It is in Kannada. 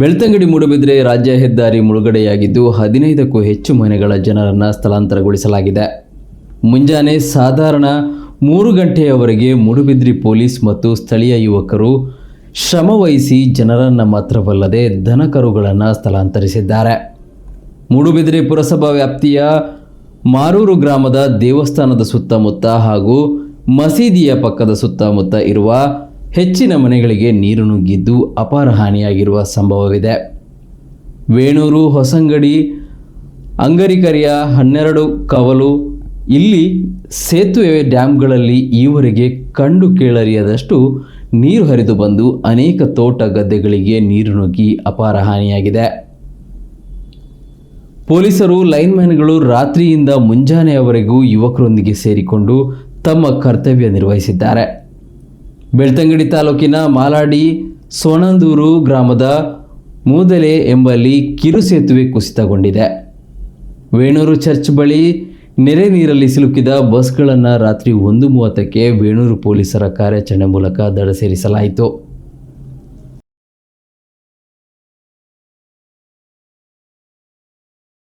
ಬೆಳ್ತಂಗಡಿ ಮೂಡುಬಿದ್ರೆ ರಾಜ್ಯ ಹೆದ್ದಾರಿ ಮುಳುಗಡೆಯಾಗಿದ್ದು ಹದಿನೈದಕ್ಕೂ ಹೆಚ್ಚು ಮನೆಗಳ ಜನರನ್ನು ಸ್ಥಳಾಂತರಗೊಳಿಸಲಾಗಿದೆ. ಮುಂಜಾನೆ ಸಾಧಾರಣ ಮೂರು ಗಂಟೆಯವರೆಗೆ ಮೂಡುಬಿದ್ರಿ ಪೊಲೀಸ್ ಮತ್ತು ಸ್ಥಳೀಯ ಯುವಕರು ಶ್ರಮವಹಿಸಿ ಜನರನ್ನು ಮಾತ್ರವಲ್ಲದೆ ದನಕರುಗಳನ್ನು ಸ್ಥಳಾಂತರಿಸಿದ್ದಾರೆ. ಮೂಡುಬಿದ್ರೆ ಪುರಸಭಾ ವ್ಯಾಪ್ತಿಯ ಮಾರೂರು ಗ್ರಾಮದ ದೇವಸ್ಥಾನದ ಸುತ್ತಮುತ್ತ ಹಾಗೂ ಮಸೀದಿಯ ಪಕ್ಕದ ಸುತ್ತಮುತ್ತ ಇರುವ ಹೆಚ್ಚಿನ ಮನೆಗಳಿಗೆ ನೀರು ನುಗ್ಗಿದ್ದು ಅಪಾರ ಹಾನಿಯಾಗಿರುವ ಸಂಭವವಿದೆ. ವೇಣೂರು, ಹೊಸಂಗಡಿ, ಅಂಗರಿಕರಿಯ ಹನ್ನೆರಡು ಕವಲು ಇಲ್ಲಿ ಸೇತುವೆ ಡ್ಯಾಮ್ಗಳಲ್ಲಿ ಈವರೆಗೆ ಕಂಡು ಕೇಳರಿಯದಷ್ಟು ನೀರು ಹರಿದು ಬಂದು ಅನೇಕ ತೋಟ ಗದ್ದೆಗಳಿಗೆ ನೀರು ನುಗ್ಗಿ ಅಪಾರ ಹಾನಿಯಾಗಿದೆ. ಪೊಲೀಸರು, ಲೈನ್ಮ್ಯಾನ್ಗಳು ರಾತ್ರಿಯಿಂದ ಮುಂಜಾನೆಯವರೆಗೂ ಯುವಕರೊಂದಿಗೆ ಸೇರಿಕೊಂಡು ತಮ್ಮ ಕರ್ತವ್ಯ ನಿರ್ವಹಿಸಿದ್ದಾರೆ. ಬೆಳ್ತಂಗಡಿ ತಾಲೂಕಿನ ಮಾಲಾಡಿ ಸೋಣಂದೂರು ಗ್ರಾಮದ ಮೂದಲೆ ಎಂಬಲ್ಲಿ ಕಿರು ಸೇತುವೆ ಕುಸಿತಗೊಂಡಿದೆ. ವೇಣೂರು ಚರ್ಚ್ ಬಳಿ ನೆರೆ ನೀರಲ್ಲಿ ಸಿಲುಕಿದ ಬಸ್ಗಳನ್ನು ರಾತ್ರಿ ಒಂದು ಮೂವತ್ತಕ್ಕೆ ವೇಣೂರು ಪೊಲೀಸರ ಕಾರ್ಯಾಚರಣೆ ಮೂಲಕ ದಡ ಸೇರಿಸಲಾಯಿತು.